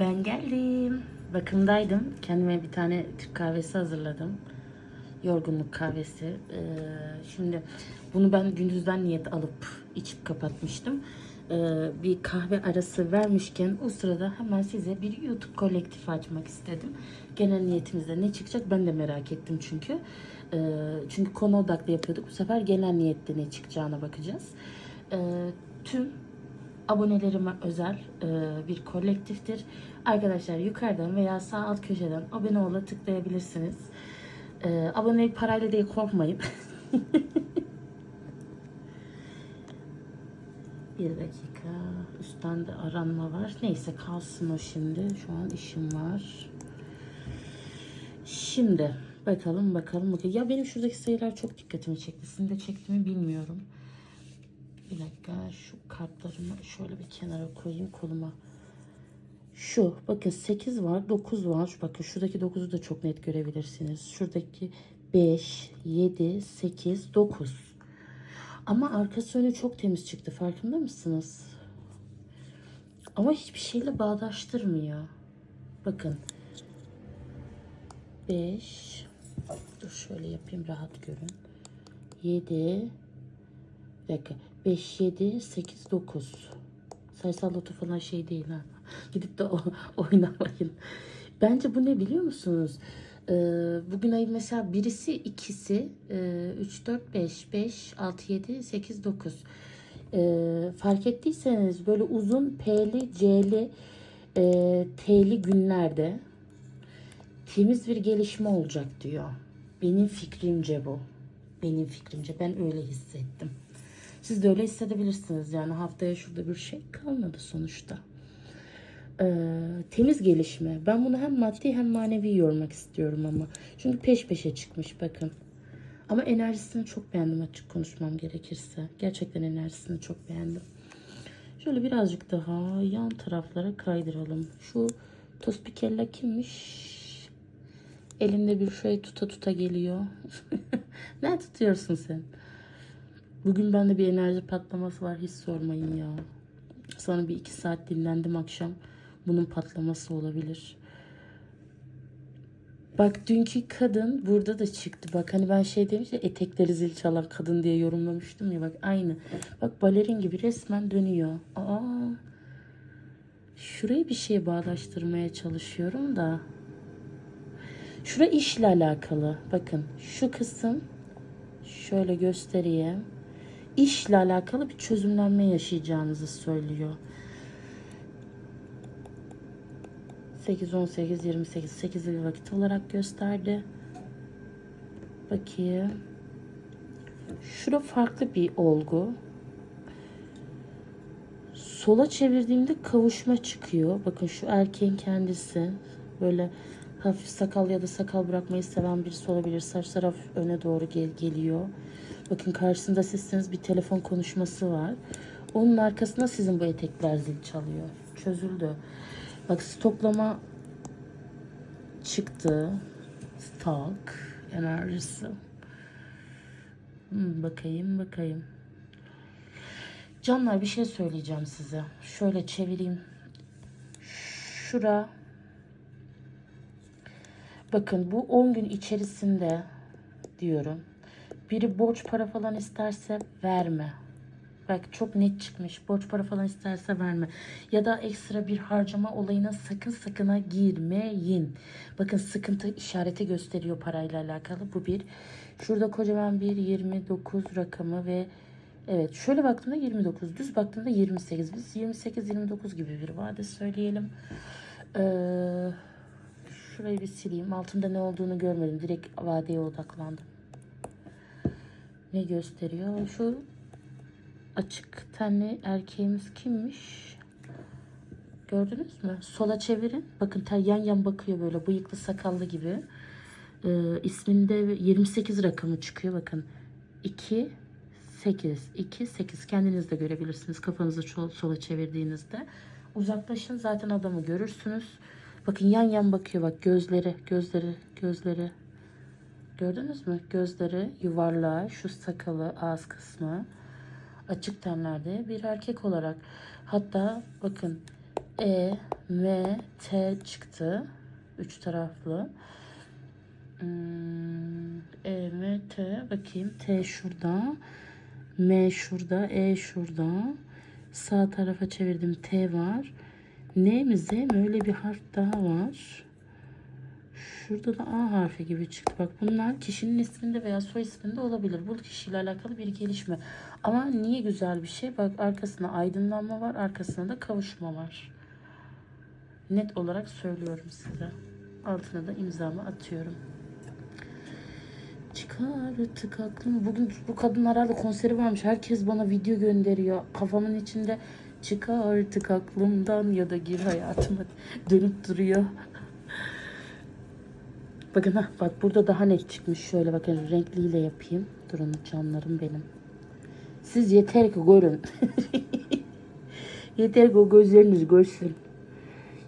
Ben geldim. Bakımdaydım. Kendime bir tane Türk kahvesi hazırladım. Yorgunluk kahvesi. Ee, şimdi bunu ben gündüzden niyet alıp içip kapatmıştım. Ee, bir kahve arası vermişken o sırada hemen size bir YouTube kolektifi açmak istedim. Genel niyetimizde ne çıkacak ben de merak ettim çünkü. Ee, çünkü konu odaklı yapıyorduk. Bu sefer genel niyette ne çıkacağına bakacağız. Ee, tüm abonelerime özel e, bir kolektiftir. Arkadaşlar yukarıdan veya sağ alt köşeden abone ola tıklayabilirsiniz. E, abonelik parayla diye korkmayın. bir dakika. Üstten de aranma var. Neyse kalsın o şimdi. Şu an işim var. Şimdi bakalım bakalım. Ya benim şuradaki sayılar çok dikkatimi çekti. Sizin de çekti mi bilmiyorum. Bir dakika şu kartlarımı şöyle bir kenara koyayım koluma. Şu bakın 8 var 9 var. Bakın şuradaki 9'u da çok net görebilirsiniz. Şuradaki 5, 7, 8, 9. Ama arkası önü çok temiz çıktı farkında mısınız? Ama hiçbir şeyle bağdaştırmıyor. Bakın. 5 Dur şöyle yapayım rahat görün. 7 bir dakika. 5, 7, 8, 9. Sayısal loto falan şey değil ha. Gidip de oynamayın. Bence bu ne biliyor musunuz? Ee, bugün ayın mesela birisi ikisi e, 3, 4, 5, 5, 6, 7, 8, 9. Ee, fark ettiyseniz böyle uzun P'li, C'li, e, T'li günlerde temiz bir gelişme olacak diyor. Benim fikrimce bu. Benim fikrimce ben öyle hissettim. Siz de öyle hissedebilirsiniz yani haftaya şurada bir şey kalmadı sonuçta. Ee, temiz gelişme. Ben bunu hem maddi hem manevi yormak istiyorum ama. Çünkü peş peşe çıkmış bakın. Ama enerjisini çok beğendim açık konuşmam gerekirse. Gerçekten enerjisini çok beğendim. Şöyle birazcık daha yan taraflara kaydıralım. Şu Tospikella kimmiş? Elinde bir şey tuta tuta geliyor. ne tutuyorsun sen? Bugün bende bir enerji patlaması var. Hiç sormayın ya. Sonra bir iki saat dinlendim akşam. Bunun patlaması olabilir. Bak dünkü kadın burada da çıktı. Bak hani ben şey demiş ya etekleri zil çalan kadın diye yorumlamıştım ya. Bak aynı. Bak balerin gibi resmen dönüyor. Aa. Şurayı bir şeye bağdaştırmaya çalışıyorum da. Şura işle alakalı. Bakın şu kısım şöyle göstereyim işle alakalı bir çözümlenme yaşayacağınızı söylüyor. 8, 18, 28, 8 bir vakit olarak gösterdi. Bakayım. Şura farklı bir olgu. Sola çevirdiğimde kavuşma çıkıyor. Bakın şu erkeğin kendisi böyle hafif sakal ya da sakal bırakmayı seven birisi olabilir. Saçlar hafif öne doğru gel geliyor. Bakın karşısında sizsiniz bir telefon konuşması var. Onun arkasında sizin bu etekler zil çalıyor. Çözüldü. Bak stoklama çıktı. Stalk enerjisi. Hmm, bakayım bakayım. Canlar bir şey söyleyeceğim size. Şöyle çevireyim. Şura. Bakın bu 10 gün içerisinde diyorum biri borç para falan isterse verme. Bak çok net çıkmış. Borç para falan isterse verme. Ya da ekstra bir harcama olayına sakın sakına girmeyin. Bakın sıkıntı işareti gösteriyor parayla alakalı. Bu bir. Şurada kocaman bir 29 rakamı ve evet şöyle baktığımda 29. Düz baktığımda 28. Biz 28-29 gibi bir vade söyleyelim. Ee, şurayı bir sileyim. Altında ne olduğunu görmedim. Direkt vadeye odaklandım ne gösteriyor? Şu açık tenli erkeğimiz kimmiş? Gördünüz mü? Sola çevirin. Bakın ter yan yan bakıyor böyle bıyıklı sakallı gibi. Ee, isminde 28 rakamı çıkıyor. Bakın 2 8 2 8 kendiniz de görebilirsiniz kafanızı sola çevirdiğinizde. Uzaklaşın zaten adamı görürsünüz. Bakın yan yan bakıyor bak gözleri gözleri gözleri Gördünüz mü? Gözleri yuvarlağı, şu sakalı, ağız kısmı açık tenlerde bir erkek olarak. Hatta bakın E ve T çıktı. Üç taraflı. Hmm, E ve T bakayım. T şurada. M şurada. E şurada. Sağ tarafa çevirdim. T var. N mi Z mi öyle bir harf daha var. Şurada da A harfi gibi çıktı. Bak bunlar kişinin isminde veya soy isminde olabilir. Bu kişiyle alakalı bir gelişme. Ama niye güzel bir şey? Bak arkasında aydınlanma var. Arkasında da kavuşma var. Net olarak söylüyorum size. Altına da imzamı atıyorum. Çıkarttık aklımı. Bugün bu kadın herhalde konseri varmış. Herkes bana video gönderiyor. Kafamın içinde çıkarttık aklımdan ya da gir hayatıma dönüp duruyor. Bakın ha bak burada daha net çıkmış. Şöyle bakın renkliyle yapayım. Durun canlarım benim. Siz yeter ki görün. yeter ki o gözleriniz görsün.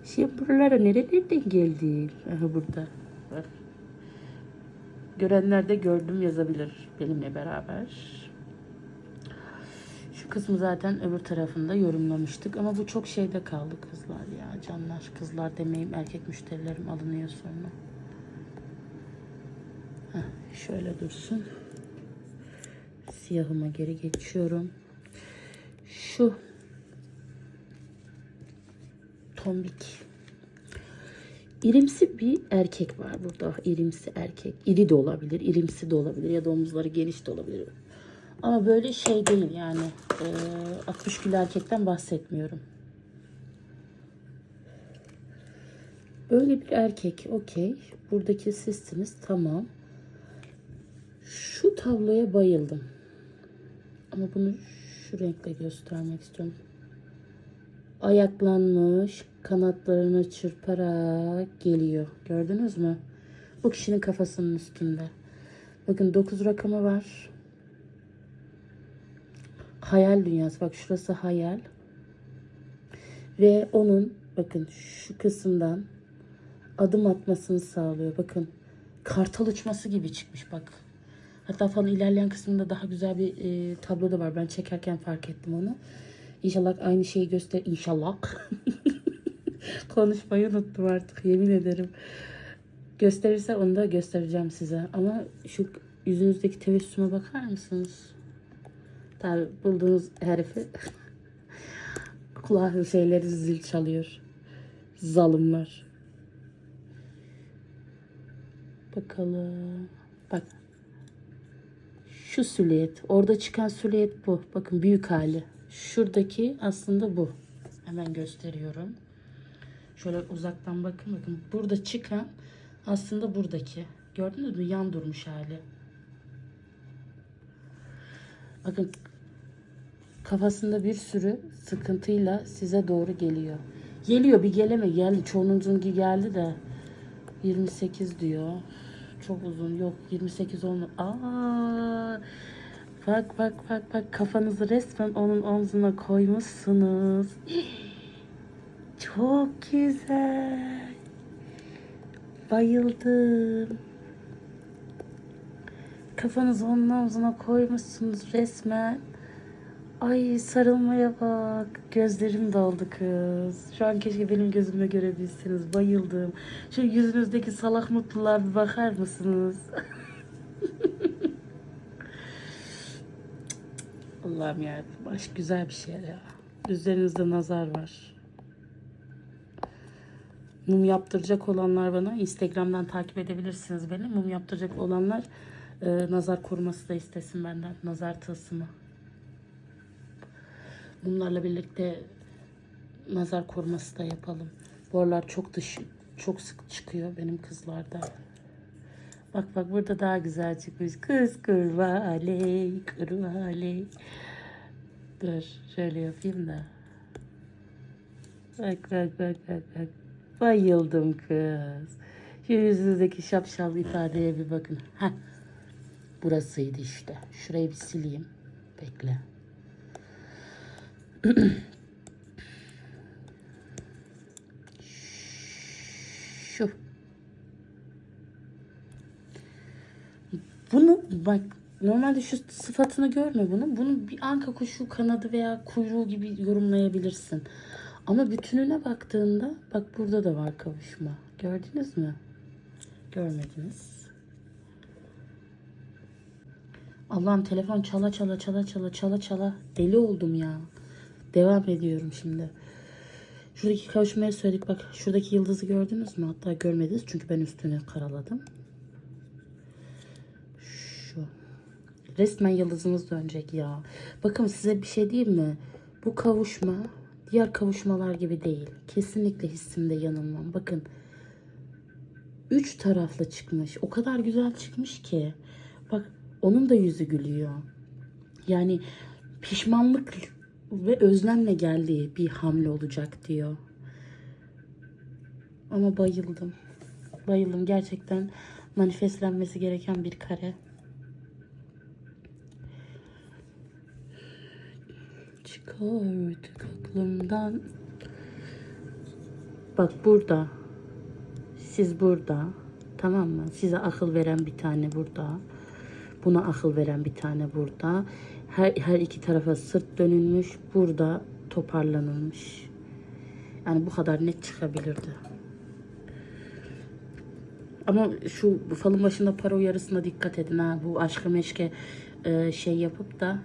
Sen buralara nerelerden geldin? Aha burada. Bak. Görenler de gördüm yazabilir benimle beraber. Şu kısmı zaten öbür tarafında yorumlamıştık. Ama bu çok şeyde kaldı kızlar ya. Canlar kızlar demeyeyim erkek müşterilerim alınıyor sonra. Şöyle dursun. Siyahıma geri geçiyorum. Şu tombik. İrimsi bir erkek var burada. İrimsi erkek. İri de olabilir, irimsi de olabilir ya da omuzları geniş de olabilir. Ama böyle şey değil yani. e, 60 kilo erkekten bahsetmiyorum. Böyle bir erkek. Okey. Buradaki sizsiniz. Tamam. Şu tabloya bayıldım. Ama bunu şu renkle göstermek istiyorum. Ayaklanmış, kanatlarını çırparak geliyor. Gördünüz mü? Bu kişinin kafasının üstünde. Bakın 9 rakamı var. Hayal dünyası. Bak şurası hayal. Ve onun bakın şu kısımdan adım atmasını sağlıyor. Bakın kartal uçması gibi çıkmış bak. Hatta falan ilerleyen kısmında daha güzel bir e, tablo da var. Ben çekerken fark ettim onu. İnşallah aynı şeyi göster. İnşallah. Konuşmayı unuttum artık yemin ederim. Gösterirse onu da göstereceğim size. Ama şu yüzünüzdeki tebessüme bakar mısınız? Tabi bulduğunuz herifi kulağı şeyleri zil çalıyor. Zalimler. Bakalım. Bak. Şu süliyet. Orada çıkan süliyet bu. Bakın büyük hali. Şuradaki aslında bu. Hemen gösteriyorum. Şöyle uzaktan bakın bakın. Burada çıkan aslında buradaki. Gördünüz mü? Yan durmuş hali. Bakın kafasında bir sürü sıkıntıyla size doğru geliyor. Geliyor bir geleme geldi. Çoğunuzunki geldi de 28 diyor. Çok uzun. Yok 28 olma. Aa! Bak bak bak bak kafanızı resmen onun omzuna koymuşsunuz. Çok güzel. Bayıldım. Kafanızı onun omzuna koymuşsunuz resmen. Ay sarılmaya bak. Gözlerim doldu kız. Şu an keşke benim gözümle görebilseniz. Bayıldım. Şu yüzünüzdeki salak mutluluğa bir bakar mısınız? Allah'ım ya. Aşk güzel bir şey ya. Üzerinizde nazar var. Mum yaptıracak olanlar bana Instagram'dan takip edebilirsiniz beni. Mum yaptıracak olanlar e, nazar koruması da istesin benden. Nazar tılsımı. Bunlarla birlikte nazar koruması da yapalım. Bu aralar çok dış çok sık çıkıyor benim kızlarda. Bak bak burada daha güzel çıkmış. Kız kurvaley, kurvaley. Dur şöyle yapayım da. Bak bak bak bak bak. Bayıldım kız. Şu yüzünüzdeki şapşal ifadeye bir bakın. Heh. Burasıydı işte. Şurayı bir sileyim. Bekle. Şu. Bunu bak normalde şu sıfatını görme bunu. Bunu bir anka kuşu kanadı veya kuyruğu gibi yorumlayabilirsin. Ama bütününe baktığında bak burada da var kavuşma. Gördünüz mü? Görmediniz. Allah'ım telefon çala çala çala çala çala çala. Deli oldum ya. Devam ediyorum şimdi. Şuradaki kavuşmaya söyledik. Bak şuradaki yıldızı gördünüz mü? Hatta görmediniz çünkü ben üstüne karaladım. Şu. Resmen yıldızımız dönecek ya. Bakın size bir şey diyeyim mi? Bu kavuşma diğer kavuşmalar gibi değil. Kesinlikle hissimde yanılmam. Bakın. Üç taraflı çıkmış. O kadar güzel çıkmış ki. Bak onun da yüzü gülüyor. Yani pişmanlık ve özlemle geldiği bir hamle olacak diyor. Ama bayıldım. Bayıldım. Gerçekten manifestlenmesi gereken bir kare. Çıkardık aklımdan. Bak burada. Siz burada. Tamam mı? Size akıl veren bir tane burada. Buna akıl veren bir tane burada. Her, her iki tarafa sırt dönülmüş. Burada toparlanılmış. Yani bu kadar net çıkabilirdi. Ama şu falın başında para uyarısına dikkat edin ha. Bu aşkı meşke e, şey yapıp da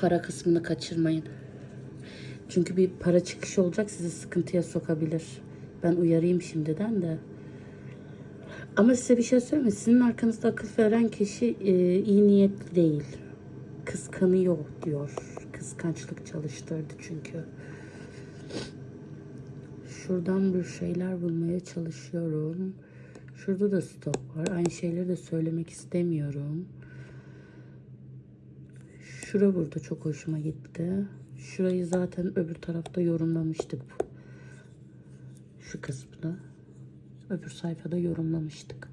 para kısmını kaçırmayın. Çünkü bir para çıkışı olacak sizi sıkıntıya sokabilir. Ben uyarayım şimdiden de. Ama size bir şey söyleyeyim mi? Sizin arkanızda akıl veren kişi e, iyi niyetli değil. Kıskanıyor diyor. Kıskançlık çalıştırdı çünkü. Şuradan bir şeyler bulmaya çalışıyorum. Şurada da stop var. Aynı şeyleri de söylemek istemiyorum. Şura burada çok hoşuma gitti. Şurayı zaten öbür tarafta yorumlamıştık. Şu kısmını. Öbür sayfada yorumlamıştık.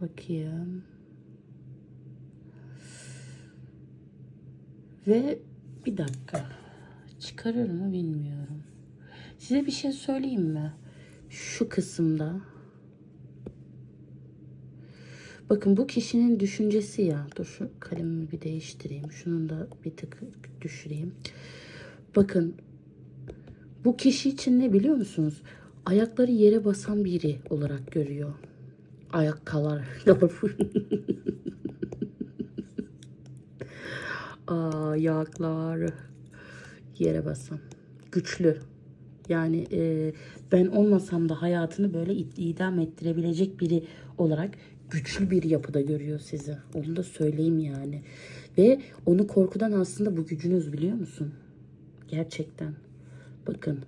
Bakayım. Ve bir dakika. Çıkarır mı bilmiyorum. Size bir şey söyleyeyim mi? Şu kısımda Bakın bu kişinin düşüncesi ya. Dur şu kalemimi bir değiştireyim. Şunun da bir tık düşüreyim. Bakın bu kişi için ne biliyor musunuz? Ayakları yere basan biri olarak görüyor. Ayak kalar. Ayaklar yere basan. Güçlü. Yani e, ben olmasam da hayatını böyle idam ettirebilecek biri olarak güçlü bir yapıda görüyor sizi. Onu da söyleyeyim yani. Ve onu korkudan aslında bu gücünüz biliyor musun? Gerçekten. Bakın.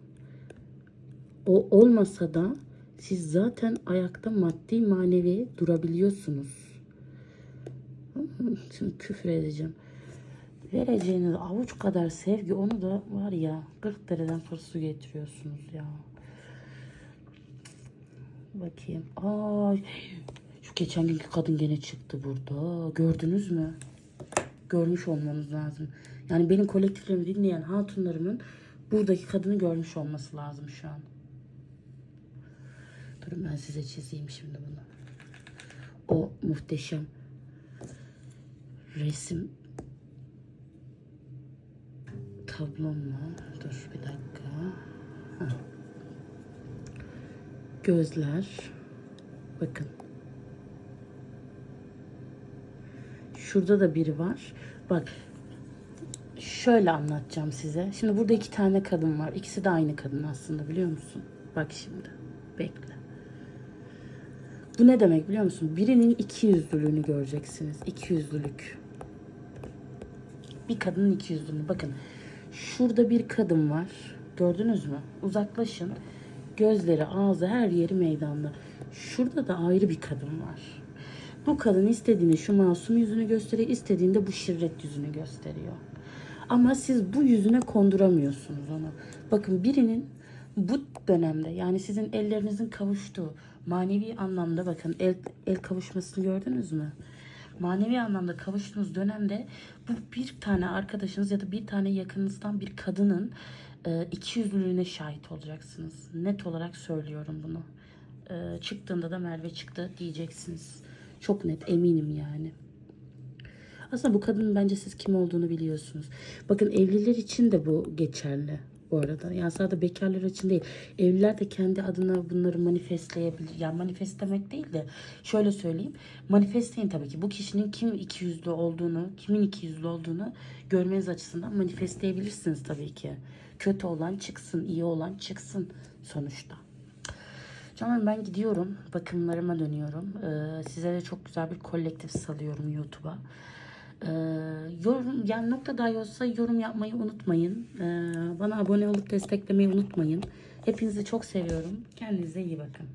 O olmasa da siz zaten ayakta maddi manevi durabiliyorsunuz. Şimdi küfür edeceğim. Vereceğiniz avuç kadar sevgi onu da var ya 40 dereden fırsı getiriyorsunuz ya. Bakayım. Ay şu geçen günkü kadın gene çıktı burada. Gördünüz mü? Görmüş olmanız lazım. Yani benim kolektiflerimi dinleyen hatunlarımın buradaki kadını görmüş olması lazım şu an. Durun ben size çizeyim şimdi bunu. O muhteşem resim tablom mu? Dur bir dakika. Ha. Gözler. Bakın. Şurada da biri var. Bak. Şöyle anlatacağım size. Şimdi burada iki tane kadın var. İkisi de aynı kadın aslında biliyor musun? Bak şimdi. Bekle. Bu ne demek biliyor musun? Birinin iki yüzlülüğünü göreceksiniz. İki yüzlülük. Bir kadının iki yüzlülüğünü. Bakın. Şurada bir kadın var. Gördünüz mü? Uzaklaşın. Gözleri, ağzı, her yeri meydanda. Şurada da ayrı bir kadın var. Bu kadın istediğini şu masum yüzünü gösteriyor, istediğinde bu şirret yüzünü gösteriyor. Ama siz bu yüzüne konduramıyorsunuz onu. Bakın birinin bu dönemde yani sizin ellerinizin kavuştuğu manevi anlamda bakın el, el kavuşmasını gördünüz mü? Manevi anlamda kavuştuğunuz dönemde bu bir tane arkadaşınız ya da bir tane yakınınızdan bir kadının e, iki yüzlülüğüne şahit olacaksınız. Net olarak söylüyorum bunu. E, çıktığında da Merve çıktı diyeceksiniz. Çok net eminim yani. Aslında bu kadının bence siz kim olduğunu biliyorsunuz. Bakın evliler için de bu geçerli bu arada. Yani sadece bekarlar için değil. Evliler de kendi adına bunları manifestleyebilir. Yani manifestlemek değil de şöyle söyleyeyim. Manifestleyin tabii ki. Bu kişinin kim iki yüzlü olduğunu, kimin iki yüzlü olduğunu görmeniz açısından manifestleyebilirsiniz tabii ki. Kötü olan çıksın, iyi olan çıksın sonuçta. Canım ben gidiyorum. Bakımlarıma dönüyorum. Ee, size de çok güzel bir kolektif salıyorum YouTube'a. Ee, yorum yani nokta dahi olsa yorum yapmayı unutmayın. Ee, bana abone olup desteklemeyi unutmayın. Hepinizi çok seviyorum. Kendinize iyi bakın.